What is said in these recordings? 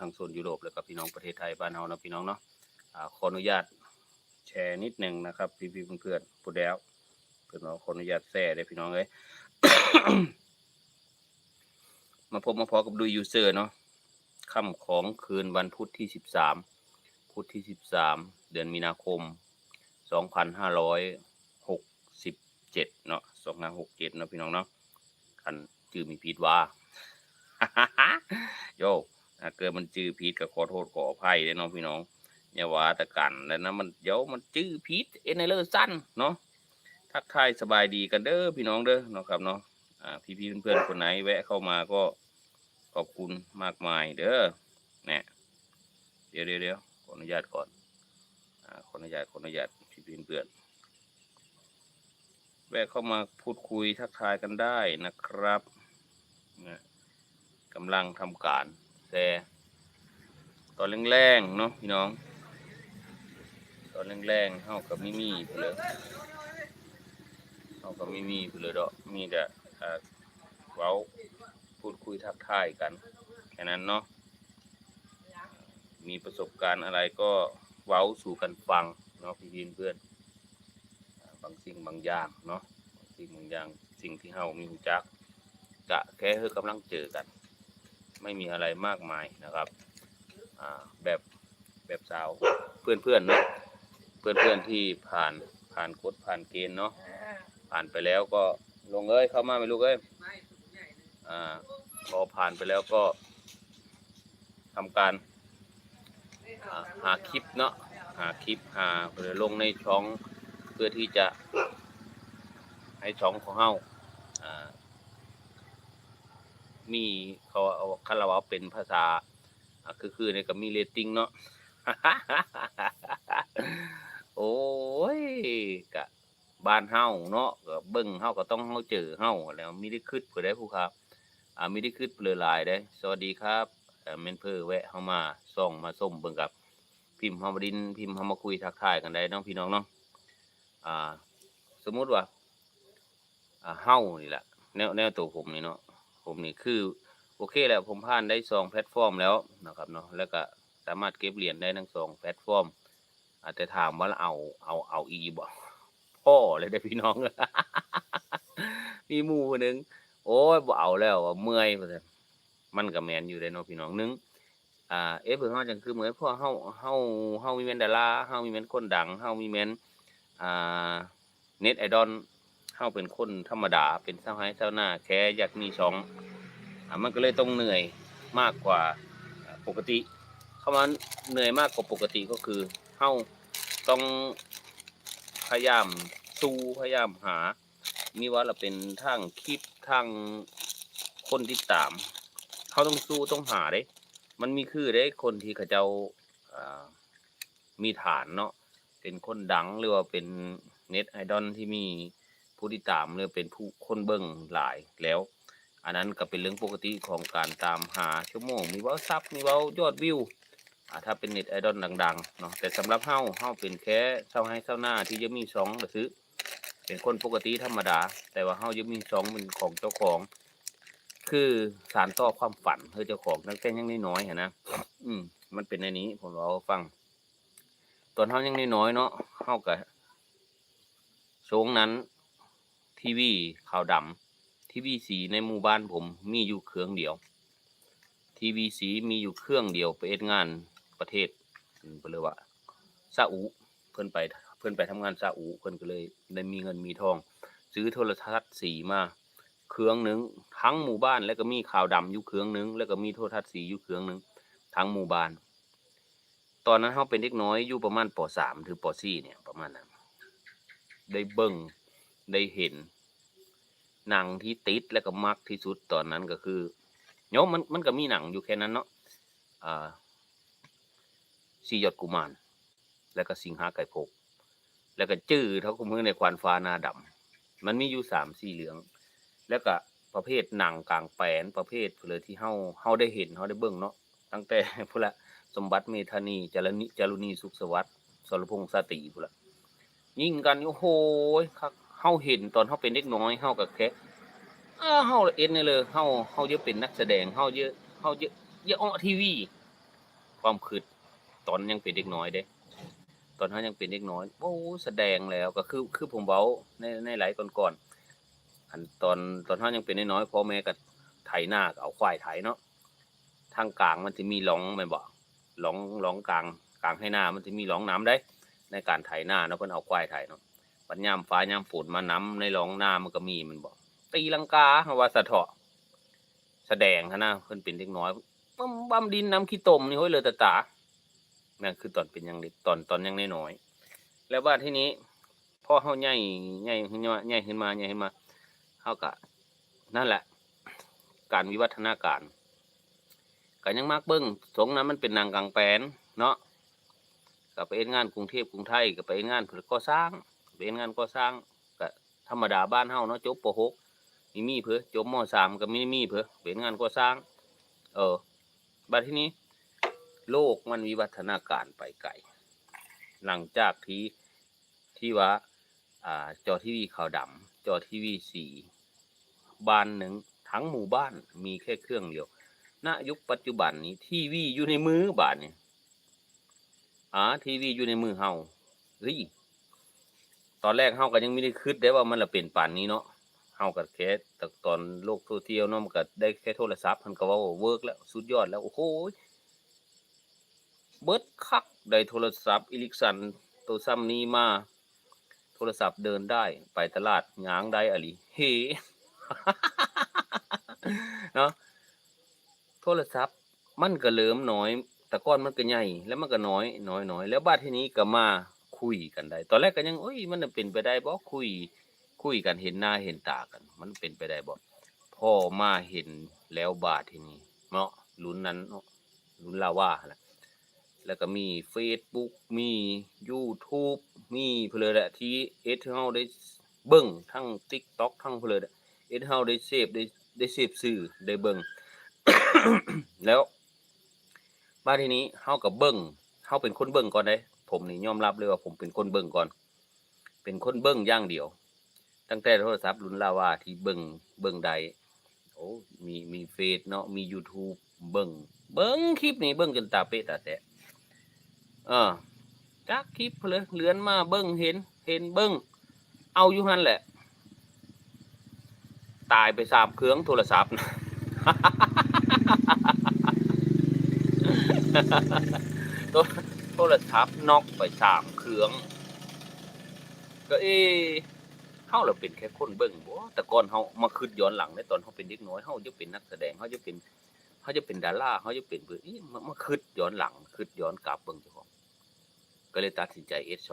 ทางโซนยุโรปแล้วก็พี่น้องประเทศไทยบ้านเฮาเนาะพี่น้องเนาะขออนุญาตแชร์นิดหนึ่งนะครับ พี่ๆเพื่อนๆผู้แล้วเพิ่อนว่าขออนุญาตแชร์เด้พี่น้องเอ้ยมาพบมาพอกับดูยูเซอร์เนาะค่ำของคืนวันพุธที่13พุธที่13เดือนมีนาคม2567เนาะ2567เนาะพี่น้องเนาะคันจือมีผิดว่าโย ถ้าเกิดมันจื้อผิดก็ขอโทษขออภัยเด้อเนาะพี่น้องอย่าว่าแต่กันแล้วนะมันเดี๋ยวมันจื้อผิดเอ็นในเลอร์สั้นเนาะทักทายสบายดีกันเด้อพี่น้องเด้อเนาะครับเนาะอ่าพี่ๆเพื่อนๆคนไหนแวะเข้ามาก็ขอบคุณมากมายเด้อเนี่ยเดี๋ยวเดี๋ยวเดี๋ยวขออนุญาตก่อนอ่าขออนุญาตขออนุญาตพี่ๆเพื่อนๆแวะเข้ามาพูดคุยทักทายกันได้นะครับนะกำลังทำการ แชร์ตอนแรงๆเนาะพี่น้อง ตอนแรงๆเฮากับมิมี่ไปเลยเฮากับมิมี่ไปเลยดอกมีแต่เว้าพูดคุยทักทายกันแค่นั้นเนาะมีประสบการณ์อะไรก็เว้าสู่กันฟังเนาะพี่พีนเพื่อนบางสิ่งบางอย่างเนาะบางสิ่งบางอย่างสิ่งที่เฮามีรู้จักกะแค่เฮากำลังเจอกัน ไม่มีอะไรมากมายนะครับแบบแบบสาวเพื่อนเพื่อนเนาะเพื่อนเพื่อนที่ผ่านผ่านกฎผ่านเกณฑ์เนาะผ่านไปแล้วก็ลงเอ้ยเข้ามาไหมลูกเอ้ยอ่าพอผ่านไปแล้วก็ทำการหาคลิปเนาะหาคลิปหาเพื่อลงในช่องเพื่อที่จะให้ช่องของเฮาอ่า มีเขาเอาคาราบาเป็นภาษาคือคือในก็มีเรตติ้งเนาะโอ้ยกะบ้านเฮาเนาะก็เบิ่งเฮาก็ต้องเฮาเจอเฮาแล้วมีได้คิดเพื่อได้ผู้ครับอ่ามีได้คิดเปลือหลายได้ สวัสดีครับเอ่อเมนเพอแวะเฮามาส่องมาส้มเบิ่งกับ พิมพ์เฮามาดินพิมพ์เฮามาคุยทักทายกันได้น้องพี่น้องเนาะอ่า สมมุติว่าอ่าเฮานี่แหละแนวแนวตัวผมนี่เนาะ ผมนี่คือโอเคแหละผมผ่านได้สองแพลตฟอร์มแล้วนะครับเนาะแล้วก็สามารถเก็บเหรียญได้ทั้งสองแพลตฟอร์ม อาจจะถามว่าเอาเอาเอาอีบ่พ่อเลยได้พี่น้อง มีหมู่คนหนึงโอ้ยบ่เอาแล้วเมื่อยว่าซั่นมันก็แมนอยู่ได้เนาะพี่น้องนึงอ่าเอ๊ะเพิ่นเฮาจังคือเหมือนพราะเฮาเฮาเฮามีแมนดาราเฮามีแมนคนดังเฮามีแมนอ่าเน็ตไอดอล เฮาเป็นคนธรรมดา เป็นชาวไร่ชาวนาแค่อยากมีช่องอะมันก็เลยต้องเหนื่อยมากกว่าปกติคำว่าเหนื่อยมากกว่าปกติก็คือเฮาต้องพยายามสู้พยายามหา มีว่าเราเป็นทางคลิปทางคนติดตามเขาต้องสู้ต้องหาเด้ มันมีคือเด้คนที่เขาเจ้าามีฐานเนาะเป็นคนดังหรือว่าเป็นเน็ตไอดอลที่มี ผู้ติดตามหรือเป็นผู้คนเบิ่งหลายแล้ว อันนั้นก็เป็นเรื่องปกติของการตามหาชั่วโมง มีเว้าซับมีเว้ายอดวิวอ่าถ้าเป็นเน็ตไอดอลดังๆเนาะแต่สำหรับเฮาเฮาเป็นแค่เช่าให้เช่าหน้าที่จะมีสองก็ซื้อเป็นคนปกติธรรมดา แต่ว่าเฮายังมีสองเป็นของเจ้าของ คือสารต่อความฝันเพื่อเจ้าของตั้งแต่ยังน้อยๆหั้นนะอืมมันเป็นในนี้ผมเอาฟัง ตอนเฮายังน้อยๆเนาะเฮาก็ช่วงนั้น ทีวีขาวดำทีวีสีในหมู่บ้านผมมีอยู่เครื่องเดียว ทีวีสีมีอยู่เครื่องเดียวไปเอ็ดงานประเทศเพิ่นเลยว่าซาอุ เพิ่นไปเพิ่นไปทำงานซาอุเพิ่นก็เลยได้มีเงินมีทอง ซื้อโทรทัศน์สีมาเครื่องหนึ่งทั้งหมู่บ้านแล้วก็มีขาวดำอยู่เครื่องหนึ่งแล้วก็มีโทรทัศน์สีอยู่เครื่องหนึ่งทั้งหมู่บ้าน ตอนนั้นเฮาเป็นเด็กน้อยอยู่ประมาณป .3 ถึงป .4 เนี่ยประมาณนั้นได้เบิ่งได้เห็น หนังที่ติดและก็มักที่สุดตอนนั้นก็คือโยมมันมันก็มีหนังอยู่แค่นั้นเนาะอ่าสียอดกุมารแล้วก็สิงหาไก่พกแล้วก็จื้อเท่ากับมือในควานฟ้านาดำมันมีอยู่สามสี่เหลือง แล้วก็ประเภทหนังกลางแปลนประเภทเลยที่เฮาเฮาได้เห็นเฮาได้เบิ่งเนาะตั้งแต่พุ่นละสมบัติเมธานีจารณิจารุณีสุขสวัสดิ์สรพงษ์สติพุ่นละยิ่งกันโอ้โหคัก เฮาเห็นตอนเฮาเป็นเด็กน้อยเฮาก็แค่อ้าเฮาเอ็นเลยเฮาเฮาจะเป็นนักแสดงเฮาเยอะเฮาเยอะเยอะออทีวี ความคิดตอนยังเป็นเด็กน้อยเด้ ตอนเฮายังเป็นเด็กน้อยโอ้แสดงแล้วก็คือคือผมเว้าในในหลายก่อนๆอันตอนตอนเฮายังเป็นน้อยพ่อแม่ก็ไถนาเอาควายไถเนาะทางกลางมันสิมีหลองแม่นบ่หลองหลองกลางกลางให้หน้ามันสิมีหลองน้ำได้ ในการไถนาเนาะเพิ่นเอาควายไถเนาะ ปัญยามฟ้ายามฝนมาน้ำในหลองนามันก็มีมันบ่ตีลังกาว่าสะเถาะ แสดงหั้นะเพิ่นเป็นเด็กน้อยบึ้มบั้มดินน้ำขี้ตมนี่โห้ยเลยตาตานั่นคือตอนเป็นยังเด็กตอนตอนยังน้อยแล้วว่าที่นี้พ่อเฮาใหญ่ใหญ่ขึ้นมาใหญ่ขึ้นมาใหญ่ขึ้นมาเฮาก็นั่นแหละ การวิวัฒนาการก็ยังมากเบิ่งสงนั้นมันเป็นนางกลางแปลนเนาะก็ไปเอ็นงานกรุงเทพกรุงไทยก็ไปเอ็นงานก่อสร้าง เอ็นงานก่อสร้างก็ธรรมดาบ้านเฮาเนาะจบป .6 มีมีเพิ่นจบม .3 ก็มีมีเพิ่นไปเอ็นงานก่อสร้าง เออบัดที่นี้ โลกมันวิวัฒนาการไปไกลหลังจากที่ที่ว่าอ่าจอทีวีขาวดำจอทีวีสีบ้านหนึ่งทั้งหมู่บ้านมีแค่เครื่องเดียวณยุคปัจจุบันนี้ทีวีอยู่ในมือบาทเนี่ยอ่าทีวีอยู่ในมือเฮาเฮ้ย ตอนแรกเฮาก็ยังไม่ได้คิดได้ว่ามันละเป็นป่านนี้เนาะเฮาก็แค่แต่ตอนโลกโซเชียลเนาะมันก็ได้แค่โทรศัพท์มันก็ว่าเวิร์กแล้วสุดยอดแล้วโอ้โหเบิดคักได้โทรศัพท์อิลิกสันตัวซ้ำนี้มาโทรศัพท์เดินได้ไปตลาดหยางได้อะลิเฮเนาะโทรศัพท์มันก็เริ่มน้อย แต่ก่อนมันก็ใหญ่แล้วมันก็น้อยน้อยน้อยแล้วบัดที่นี้ก็มา คุยกันได้ ตอนแรกก็ยังโอ้ยมันเป็นไปได้บ่คุย คุยกันเห็นหน้าเห็นตากัน มันเป็นไปได้บ่พ่อมาเห็นแล้วบาดทีนี้เนาะลุ้นนั้นเนาะลุ้นลาว่าหั่นล่ะแล้วก็มี Facebook มี YouTube มีเพนเลยแหละที่เอสเฮาได้เบิ่งทั้ง TikTok ทั้งเพนเลยเอสเฮาได้เสพได้ได้เสพสื่อได้เบิ่งแล้วมาทีนี้เฮาก็เบิ่งเฮาเป็นคนเบิ่งก่อนเด้ ผมนี่ยอมรับเลยว่าผมเป็นคนเบิ่งก่อน เป็นคนเบิ่งย่างเดียว ตั้งแต่โทรศัพท์รุ่นลาวาที่เบิ่งเบิ่งใดโอ้มีมีเฟซเนาะมี YouTube เบิ่งเบิ่งคลิปนี้เบิ่งจนตาเป๊ะตาแตะเออจักคลิปเลยเลือนมาเบิ้งเห็น เห็นเบิ้งเอาอยู่หันแหละ ตายไปสามเครื่องโทรศัพท์นะ โทรศัพท์น็อกไปสามเครื่อง ก็เอเฮาเราเป็นแค่คนเบิ่งบ่แต่ก่อนเฮามาคิดย้อนหลังในตอนเฮาเป็นเด็กน้อยเฮาจะเป็นนักแสดงเฮาจะเป็นเฮาจะเป็นดาราเฮาจะเป็นเบิ่งอีมามาคิดย้อนหลังคิดย้อนกลับเบิ่งเจ้าของก็เลยตัดสินใจ S2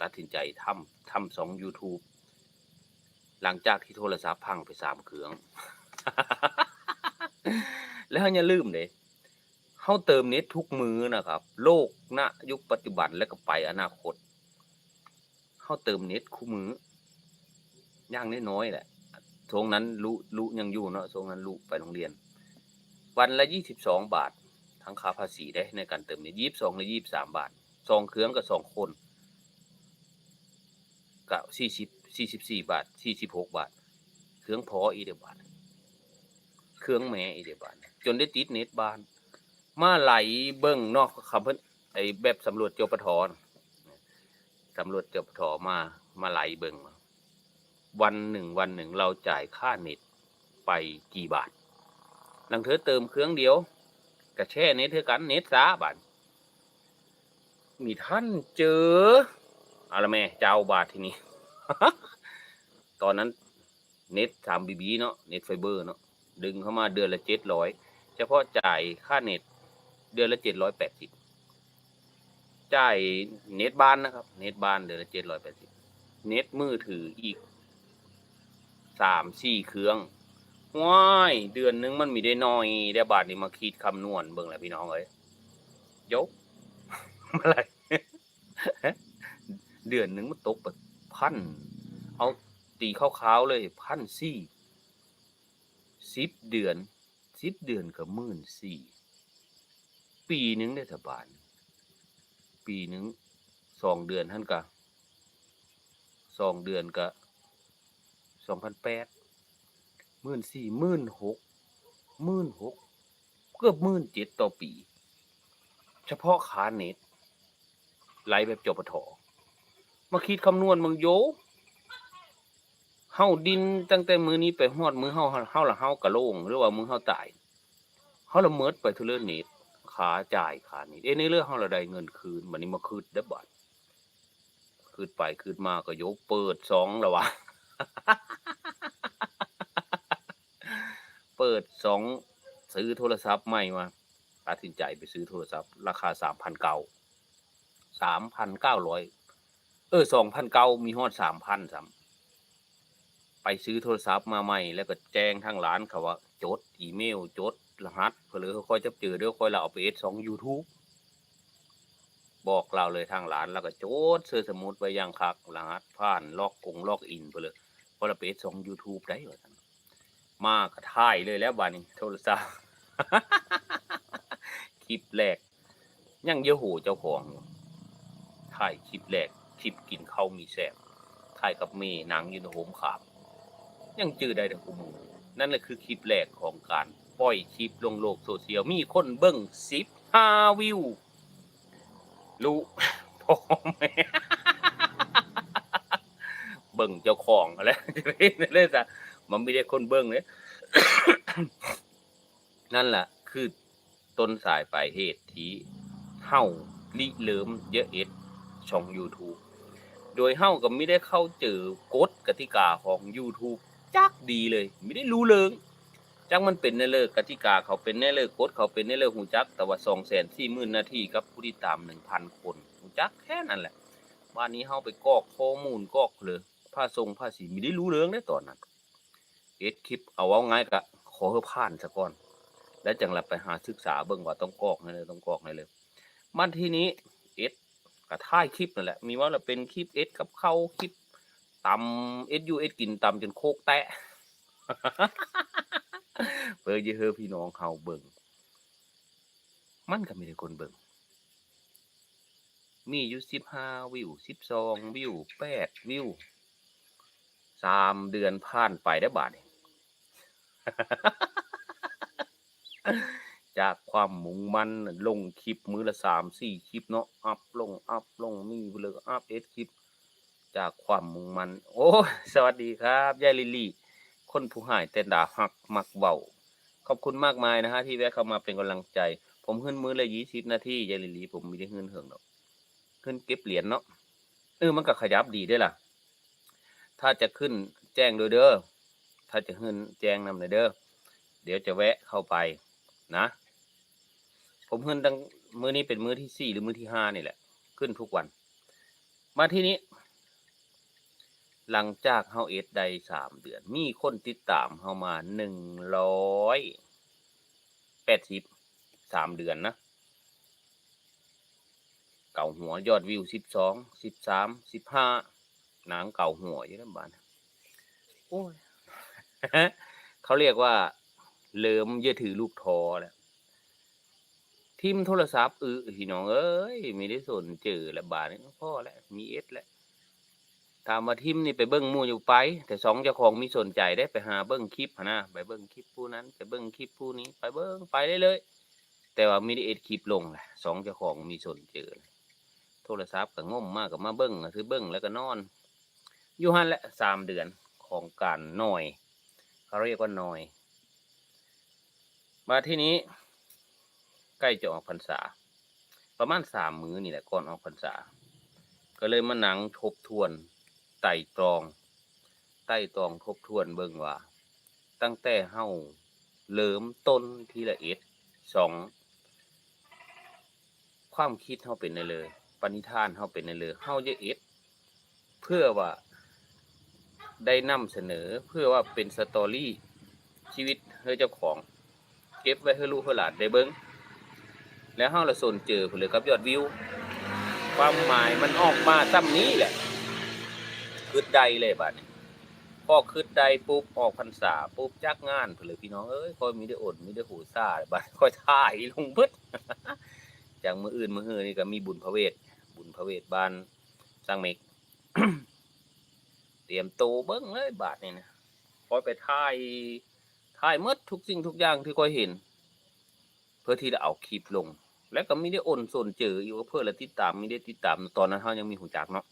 ตัดสินใจทำทำสอง YouTube หลังจากที่โทรศัพท์พังไปสามเครื่อง แล้วอย่าลืมเด้ เฮาเติมเน็ตทุกมือนะครับ โลกณยุคปัจจุบันและก็ไปอนาคตเฮาเติมเน็ตคู่มือย่างน้อยๆแหละช่วงนั้นลุลุยังอยู่เนาะช่วงนั้นลุไปโรงเรียน วันละ22บสองบาท ทั้งค่าภาษีได้ในการเติมเน็ต22หรือ23บสามบาทสองเครื่องกับสองคนก็สี่สิบสี่สิบสี่บาทสี่สิบหกบาท เครื่องพออีเดียบาท เครื่องแม่อีเดียบาท จนได้ติดเน็ตบ้าน มาไหลเบิ้งนอกคำเพิ่นไอแบบสำรวจเจปทน่ะสำรวจเจปทมามาไหลเบิ้งวันหนึ่งวันหนึ่งเราจ่ายค่าเน็ตไปกี่บาทหลังเธอเติมเครื่องเดียวกระแช่เน็ตเธอกันเน็ตสาบาทมีท่านเจออาละแม่เจ้าบาททีนี้ตอนนั้นเน็ตสามบีบีเนาะเน็ตไฟเบอร์เนาะดึงเข้ามาเดือนละเจ็ดร้อยเฉพาะจ่ายค่าเน็ต เดือนละเจ็ดร้อยแปดสิบจ่ายเน็ตบ้านนะครับ เน็ตบ้านเดือนละเจ็ดร้อยแปดสิบเน็ตมือถืออีกสามสี่เครื่องว้ายเดือนนึงมันมีได้น้อยได้บาทนี่มาคิดคำนวณเบิ่งแหละพี่น้องเอ้ยยกเมื่อไหร่เดือนหนึ่งมันตกแบบพัน เอาตีคร่าวๆเลยพันสี่สิบเดือนสิบเดือนก็หมื่นสี่ ปีหนึ่งได้สบานปีหนึ่งสองเดือนท่านกะสองเดือนกะสองพันแปดหมื่นสี่หมื่นหกหมื่นหกเกือบหมื่นเจ็ดต่อปี เฉพาะขาเน็ตไหลแบบจปทมาคิดคำนวณมึงโยเฮาดินตั้งแต่มือนี้ไปฮอดมือเฮาเฮาละเฮากะโลงหรือว่ามือเฮาตายเฮาละเมิดไปทุเรศเน็ต ขาจ่ายขานี่เอ้ในเรื่องเฮาละได้เงินคืนบัดนี้มาคืนได้บัดคืนไปคืนมาก็โยเปิดสองแล้ววะเปิดสองซื้อโทรศัพท์ใหม่มาตัดสินใจไปซื้อโทรศัพท์ ราคาสามพันเก้าสามพันเก้าร้อยเออสองพันเก้ามีฮอดสามพันซ้ำไปซื้อโทรศัพท์มาใหม่ แล้วก็แจ้งทางร้านเขาว่า จดอีเมลจด รหัสเพื่อเขาค่อยจะเจอเดี๋ยวค่อยเราเอาไปเอสสองยูทูบบอกเราเลยทางร้านแล้วก็โจดเสื้อสมุดไว้อยังคักรหัสผ่านล็อกกงล็อกอินไปเลยเพอเราไปเอสสองยูทูบได้ว่าซั่นมากระท่ายเลยแล้วบานี้โทรศัพท์คลิปแรกยังเยอะโหเจ้าของถ่ายคลิปแรกคลิปกินข้าวมีแซ่บถ่ายกับเมย์นางยืนโหมขาบยังจือได้แต่กูมูนั่นแหละคือคลิปแรกของการ ปล่อยคลิปลงโลกโซเชียลมีคนเบิ้งสิบห้าวิวรู้พ่อแม่เบิ่งเจ้าของอะไรเลยจ้ะมันไม่ได้คนเบิ้งเลยนั่นแหละคือต้นสายปลายเหตุที่เฮาลิเลิมเยอะเอ็ดช่อง YouTube โดยเฮาก็ไม่ได้เข้าเจอกฎกติกาของ YouTube จักดีเลย ไม่ได้รู้เรื่อง จักมันเป็นในเลิกกติกาเขาเป็นในเลิกกฎเขาเป็นในเลิกหูจัก แต่ว่าสองแสนสี่หมื่นนาทีกับผู้ติดตามหนึ่งพันคนหูจักแค่นั้นแหละวันนี้เฮาไปกอกข้อมูลกอกเลยภาษงภาษีไม่ได้รู้เรื่องได้ตอนนั้นเอ็ดคลิปเอาเอาไงกะขอให้ผ่านซะก่อน แล้วจังหลับไปหาศึกษาเบิ่งว่าต้องกอกในเลยต้องกอกในเลยมันทีนี้เอ็ดกับท้ายคลิปนั่นแหละ มีว่าเราเป็นคลิปเอ็ดกับเข้าคลิปตำเอ็ดยูเอ็ดกินตำจนโคกแตะ เพื่อจะเฮอพี่น้องเฮาเบิ่งมันก็มีแต่คนเบิ่งมีอยู่สิบห้าวิวสิบสองวิวแปดวิวสามเดือนผ่านไปได้บาทจากความมุ่งมันลงคลิปมือละสามสี่คลิปเนาะอัพลงอัพลงมีเลยอัพเอสคลิป จากความมุ่งมันโอ้ สวัสดีครับยายลิลี่ คนผู้หายแต่ดาหักมักเบาขอบคุณมากมายนะฮะที่แวะเข้ามาเป็นกำลังใจ ผมขึ้นมือเละยี่สิบนาทียายลิลีผมม่ได้ขึ้นเหิงหรอกขึ้นเก็บเหรียญเนาะเออมันก็ขยับดีด้วยล่ะ ถ้าจะขึ้นแจ้งโดยเด้อถ้าจะขึ้นแจ้งนำเลยเด้อเดี๋ยวจะแวะเข้าไปนะ ผมขึ้นตั้งมือนี้เป็นมือที่สี่หรือมือที่ห้านี่แหละ ขึ้นทุกวัน มาที่นี้ หลังจากเฮาเอสได้สามเดือน มีคนติดตามเฮามาหนึ่งร้อยแปดสิบสามเดือนนะ เก่าหัวยอดวิวสิบสองสิบสามสิบห้าหนังเก่าหัวอยู่นะบ้านโอ้ยเขาเรียกว่าเลิมเยอะถือลูกทอแหละทิมโทรศัพท์อือพี่น้องเอ้ยไม่ได้สนเจอแล้วบาทนี้พ่อแล้วมีเอสแล้ว ถามว่าทิมนี่ไปเบิ้งมู่อยู่ไป แต่สองเจ้าของมีสนใจได้ไปหาเบิ้งคลิปหนะไปเบิ้งคลิปผู้นั้นไปเบิ้งคลิปผู้นี้ไปเบิ้งไปได้เลย แต่ว่าม่ได้เอสคลิปลงแหละสองเจ้าของมีสนเจอโทรศัพท์ก็ง่มมากกับมาเบิ้งคือเบิ้งแล้วก็นอนอยู่หันและสามเดือนของการหน่อยเขาเรียกว่าหน่อย มาที่นี้ ใกล้จะออกพรรษา ประมาณสามมื้อนี่แหละก่อนออกพรรษา ก็เลยมานั่งทบทวน ไต่ตรอง ไต่ตรองทบทวนเบิ่งว่า ตั้งแต่เฮาเริ่มต้นทีละเอ็ดสองความคิดเฮาเป็นในเลย ปณิธานเฮาเป็นในเลยเฮาจะเอ็ดเพื่อว่าได้นำเสนอเพื่อว่าเป็นสตอรี่ชีวิตให้เจ้าของ เก็บไว้ให้ลูกให้หลานได้เบิ่งแล้วเฮาละสนเจอเพิ่นเลยครับยอดวิว ความหมายมันออกมาซ้ำนี้แหละ คืดใดเลยบัดนี้พอคืดใดปุ๊บออกพรรษาปุ๊บจักงานเพิ่นเลยพี่น้องเอ้ยคอยมีได้อดมีได้หูซ่าบัดคอยถ่ายลงเบิดจากมืออื่นมือฮือนี่ก็มีบุญพระเวทบุญพระเวทบ้านสร้างเมกเตรียมโตเบิ้งเลยบาทนี่นะคอยไปถ่ายถ่ายหมดทุกสิ่งทุกอย่างที่คอยเห็น เพื่อที่จะเอาคลิปลง แล้วก็มีได้โอนส่วนเจออยู่เพื่อละติดตามมีได้ติดตาม ตอนนั้นเฮายังมีหูจักเนาะ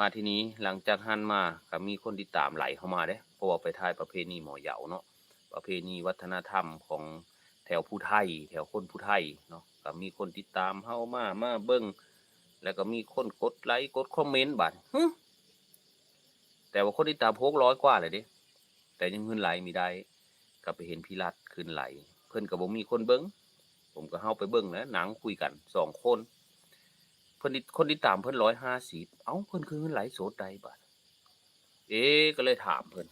มาที่นี้หลังจากหันมาก็มีคนติดตามไหลเข้ามาเด้เพราะว่าไปถ่ายประเพณีหมอเหยาเนาะประเพณีวัฒนธรรมของแถวผู้ไทย แถวคนผู้ไทยเนาะก็มีคนติดตามเฮามามาเบิ่งแล้วก็มีคนกดไลค์กดคอมเมนต์บัดหึแต่ว่าคนติดตาม600กว่าเลยเด้แต่ยังเงินไหลมีได้ก็ไปเห็นพี่รัดขึ้นไหล เพิ่อนก็บ่มีคนเบิ่งผมก็เฮาไปเบิ่งแล้วหนังคุยกันสองคน เพิ่นติดคนติดตามเพิ่น150เอ้าเพิ่นคือเงินไหลโสดใดบัดเอ๊ะก็เลยถามเพิ่น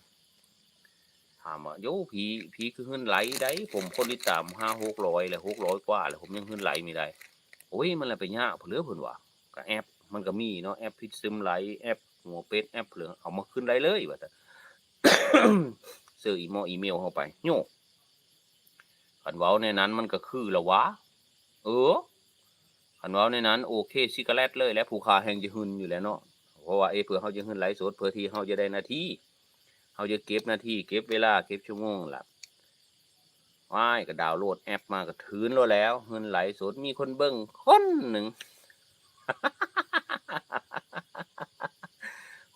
ถามว่าโยผีผีคือเงินไหลได้ผมคนติดตาม5 600แล้ว600กว่าแล้วผมยังเงินไหลไม่ได้โอ้ยมันละไปยากเพิ่นเหลือเพิ่นว่าก็แอปมันก็มีเนาะแอปพิซซึมไหลแอปหัวเป็ดแอปเหลืองเอามาขึ้นได้เลยว่าแต่เสื้ออีโมอีเมลเข้าไปโยกคันเว้าในนั้นมันก็คือละวะ เออ คันว้าในนั้นโอเคซิกาเลตเลยและผู้ค้าแห่งจะหึนอยู่แล้วเนาะเพราะว่าเอเพื่อเขาจะหึนไลฟ์สดเพื่อที่เขาจะได้นาทีเขาจะเก็บนาทีเก็บเวลาเก็บชั่วโมงล่ะว้ายก็ดาวโหลดแอปมาก็ถืนแล้วแล้วหึนไลฟ์สดมีคนเบิ่งคนหนึ่ง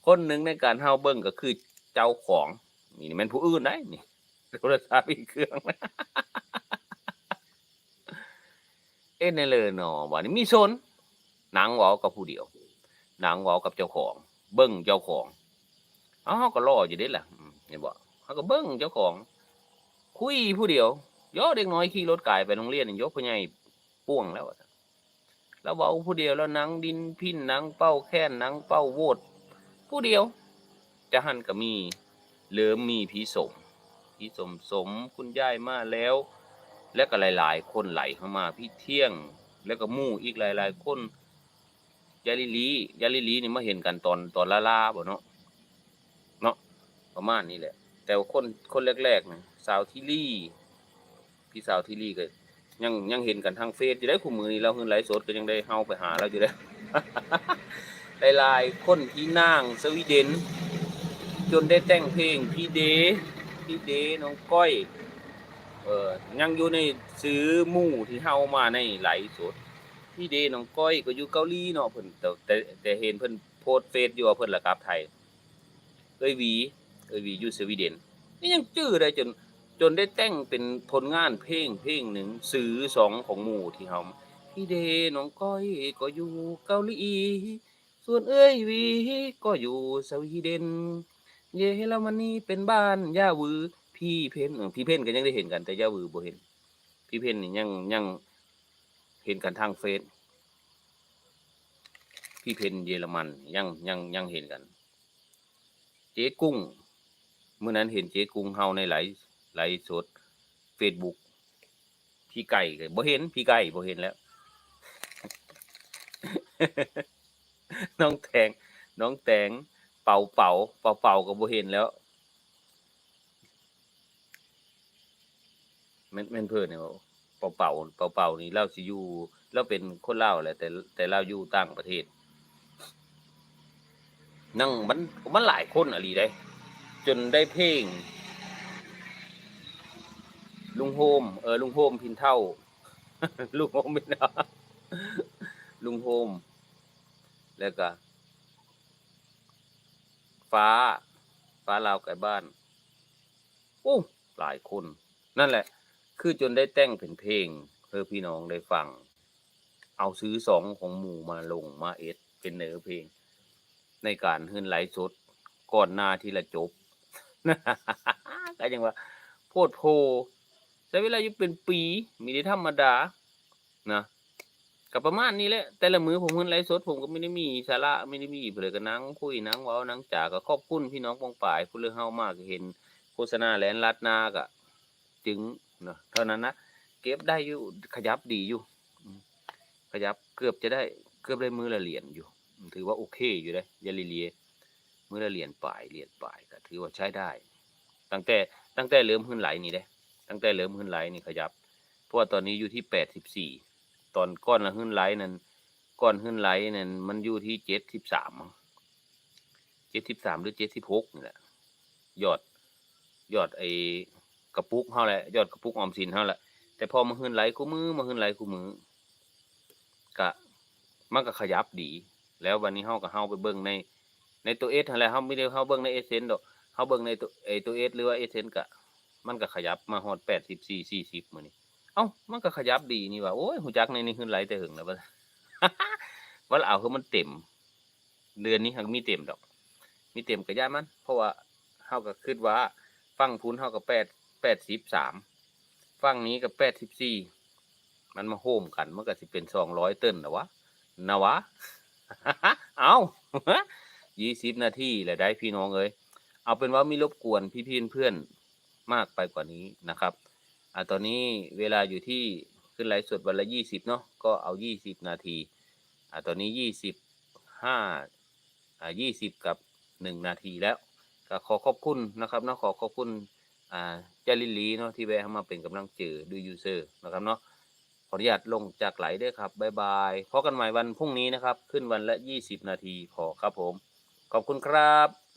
คนหนึ่งในการเฮาเบิ่งก็คือเจ้าของนี่มันผู้อื่นได้นี่โทรศัพท์อีกเครื่อง เอ็นเลยเนาะวันนี้มีโซนหนังเว้ากับผู้เดียวหนังเว้ากับเจ้าของ เบิ่งเจ้าของเอาเขาก็รออยู่เด้ล่ะเห็นบ่เขาก็เบิ่งเจ้าของ คุยผู้เดียวย่อเด็กน้อยขี่รถกายไปโรงเรียนนี่ยกผู้ใหญ่ป่วงแล้วแล้วเว้าผู้เดียวแล้วนังดินพินนังเป้าแค้นนังเป้าโวดผู้เดียว จะหันก็มีเริ่มมีผีสมผีสมสมคุณยายมาแล้ว แล้วก็หลาย ๆ คนไหลเข้ามาพี่เที่ยง แล้วก็มู่อีกหลาย ๆ คนยาลิลียาลิลีนี่มาเห็นกันตอนตอนลาลาบ่เนาะเนาะประมาณนี้แหละ แต่คนคนแรกๆนี่สาวทิลี่ พี่สาวทิลี่ก็ยังยังเห็นกันทางเฟซอยู่ได้คู่มือนี้เราเฮือนไลฟ์สดก็ยังได้เฮาไปหาเราอยู่ได้หลายๆคนที่นางสวีเดน จนได้แต่งเพลงพี่เดพี่เดน้องก้อย เออยังอยู่ในซื้อหมู่ที่เฮามาในไหลฟ์สดพี่เดน้องก้อยก็อยู่เกาหลีเนาะเพิ่นแต่แต่แต่เห็นเพิ่นโพสต์เฟซอยู่ว่าเพิ่นละกลับไทยเอ้ยหวีเอ้ยหวีอยู่สวีเดนนี่ยังจื้อได้จนจนได้แต่งเป็นผลงานเพลงเพลงหนึ่งซื้อสองของหมู่ที่เฮาพี่เดน้องก้อยก็อยู่เกาหลีส่วนเอ้ยหวีก็อยู่สวีเดน เยอรมนีเป็นบ้านย่าวือ พี่เพนเออพี่เพนก็ยังได้เห็นกันแต่ย่าหวือบ่เห็น พี่เพนนี่ยังยังเห็นกันทางเฟซพี่เพนเยอรมันยังยังยังเห็นกัน เจ๊กุ้งเมื่อนั้นเห็นเจ๊กุ้งเฮาในไลฟ์ไลฟ์สดเฟซบุ๊กพี่ไก่ก็บ่เห็นพี่ไก่บ่เห็นแล้ว น้องแตงน้องแตงเป่าเป่าเป่าเป่าก็บ่เห็นแล้ว แม่นแม่นเพิ่นเนี่ยเป่าเป่าเป่าเป่านี่เราสิอยู่เราเป็นคนเลาแหละแต่แต่เราอยู่ต่างประเทศ นั่งมันมันหลายคนอะลีได้ จนได้เพลง ลุงโฮมเออลุงโฮมพินเท่า ลุงโฮมพินเท่าลุงโฮม แล้วก็ ฟ้า ฟ้าลาวไก่บ้านโอ้หลายคน นั่นแหละ คือจนได้แต่งเป็นเพลงเพื่อพี่น้องได้ฟัง เอาซื้อสองของหมู่มาลงมาเอ็ดเป็นเนื้อเพลง ในการฮื้นไหลสดก่อนหน้าที่ละจบก็ยังว่า โพดโพใช้เวลาอยู่เป็นปีมีได้ธรรมดานะกับประมาณนี้แหละ แต่ละมือผมเงินไลฟ์สดผมก็ไม่ได้มีสาระไม่ได้มีเผลอก็นั่งคุยนั่งว้านั่งจาก็ขอบคุณพี่น้องปองป่ายผู้เรื่องเฮามากเห็น โฆษณาแลนลัดนากะ จึง เนาะเท่านั้นนะเก็บได้อยู่ขยับดีอยู่ ขยับเกือบจะได้เกือบได้มือละเหรียญอยู่ ถือว่าโอเคอยู่เลยยาลิเลียมือละเหรียญป่ายเหรียญป่ายก็ถือว่าใช้ได้ ตั้งแต่ตั้งแต่เริ่มขึ้นไหลนี่เด้ ตั้งแต่เริ่มขึ้นไหลนี่ขยับ เพราะว่าตอนนี้อยู่ที่แปดสิบสี่ตอนก้อนละขึ้นไหลนั้นก้อนขึ้นไหลนั้นมันอยู่ที่เจ็ดสิบสามเจ็ดสิบสามหรือเจ็ดสิบหกนี่แหละยอดยอดไอ กระปุกเท่าแหละยอดกระปุกออมสินเท่าแหละแต่พอมาหืนไหลคู่มือมาหืนไหลคู่มือก็มันก็ขยับดี แล้ววันนี้เฮาก็เฮาไปเบิ่งใน ในตัวเอสอะไรเฮาไม่ได้เฮาเบิ่งในเอเซนดอกเฮาเบิ่งในตัวไอตัวเอสหรือว่าเอเซนก็มันก็ขยับมาฮอด84 40มื้อนี้เอ้ามันก็ขยับดีนี่ว่าโอ้ยฮู้จักในนี้หืนไหลแต่หึงแล้วบัดว่าเอาคือมันเต็ม เดือนนี้หักมีเต็มดอก มีเต็มก็ย่ามัน เพราะว่าเฮาก็คิดว่า ฟังพูนเฮาก็ 8 83ฟังนี้ก็84มันมาโฮมกันมันก็สิเป็น200ต้นนะวะนะวะ เอา20นาทีแล้วได้พี่น้องเอ้ยเอาเป็นว่ามีรบกวนพี่ๆเพื่อนๆมากไปกว่านี้นะครับอ่าตอนนี้เวลาอยู่ที่ขึ้นไลฟ์สดวันละ20เนาะก็เอา20นาทีอ่าตอนนี้25อ่า20กับ1นาทีแล้วก็ขอขอบคุณนะครับนะขอขอบคุณอ่า จลิลลีเนาะที่แวะเข้ามาเป็นกำลังเจอดูยูเซอร์นะครับเนาะขออนุญาตลงจากไหลด้วยครับบ๊ายบายพบกันใหม่วันพรุ่งนี้นะครับ ขึ้นวันละ 20 นาทีพอครับผม ขอบคุณครับ